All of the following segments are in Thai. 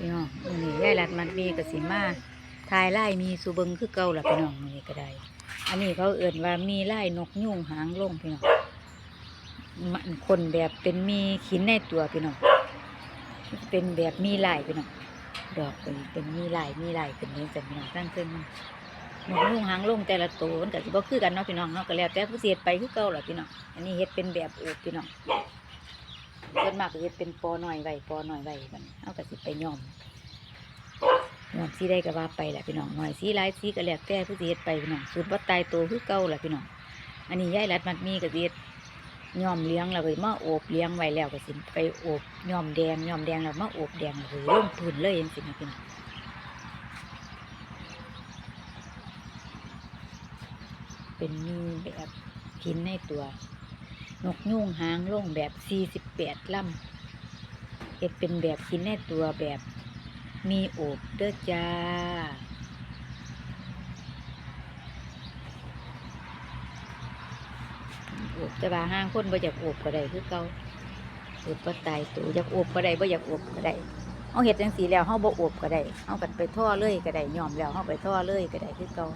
พี่น้องมือนี้ยายรัดมันมีกสิมาทายไล่มีสุเบิงคือเก่าล่ะพี่น้องมือนี้ก็ได้ อันนี้เขาเอื่นว่ามีไล่นกยุงหางลงพี่น้องมันคนแบบเป็นมีขินในตัวพี่น้องเป็นแบบมีลายพี่น้องดอกเป็นเป็นมีลายมีลายเป็นนี้จังพี่น้องตั้งขึ้นนกยุงหางลงแต่ละตัวมันก็สิบ่คือกันเนาะพี่น้องเนาะก็แล้วแต่ผู้สิเฮ็ดไปคือเก่าล่ะพี่น้องอันนี้เฮ็ดเป็นแบบโอบพี่น้อง ส่วนมากก็เฮ็ดเป็นปอหน่อยไว้ปอหน่อยไว้มันเอาก็สิไปย่อมย่อมสีได้ก็ว่าไปแหละพี่น้องหน่อยสีหลายสีก็แล้วแต่ผู้สิเฮ็ดไปพี่น้องสูตรบ่ตายตัวคือเก่าแหละพี่น้องอันนี้ยายรัดมัดมีก็สิเฮ็ดย่อมเลี้ยงแล้วก็มาโอบเลี้ยงไว้แล้วก็สิไปโอบย่อมแดงย่อมแดงแล้วมาโอบแดงแล้วก็ลงพื้นเลยจังซี่นะพี่น้องเป็นมีแบบกินในตัว นกยุ่งหางลงแบบ48ลำเอ็ดเป็นแบบกินในตัวแบบมีโอบเด้อจ้า โอบจะบาห้างคนบ่อยากโอบก็ได้คือเก่าโอบบ่ตายตัวอยากโอบก็ได้บ่อยากโอบก็ได้เฮาเฮ็ดจังซี่แล้วเฮาบ่โอบก็ได้เฮากันไปท่อเลยก็ได้ยอมแล้วเฮาไปท่อเลยก็ได้คือเก่า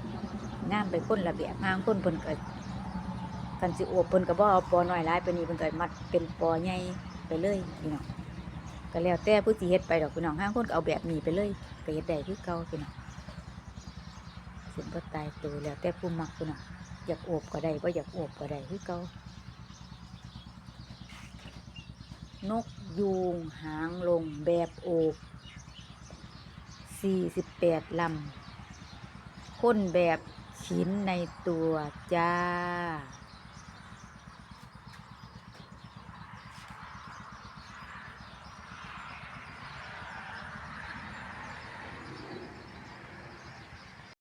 งามไปคนละแบบห้างคนเพิ่นก็ กันสิโอบเพิ่นก็บ่เอาปอน้อยหลายไปนี่เพิ่นก็มัดเป็นปอใหญ่ไปเลยพี่น้องก็แล้วแต่ผู้สิเฮ็ดไปดอกพี่น้องห้างคนก็เอาแบบนี้ไปเลยก็เฮ็ดได้คือเก่าพี่น้องสิบ่ตายตัวแล้วแต่ผู้มักพี่น้องอยากโอบก็ได้บ่อยากโอบก็ได้คือเก่านกยูงหางลงแบบโอบ48ลำพ่นแบบชิ้นในตัวจ้า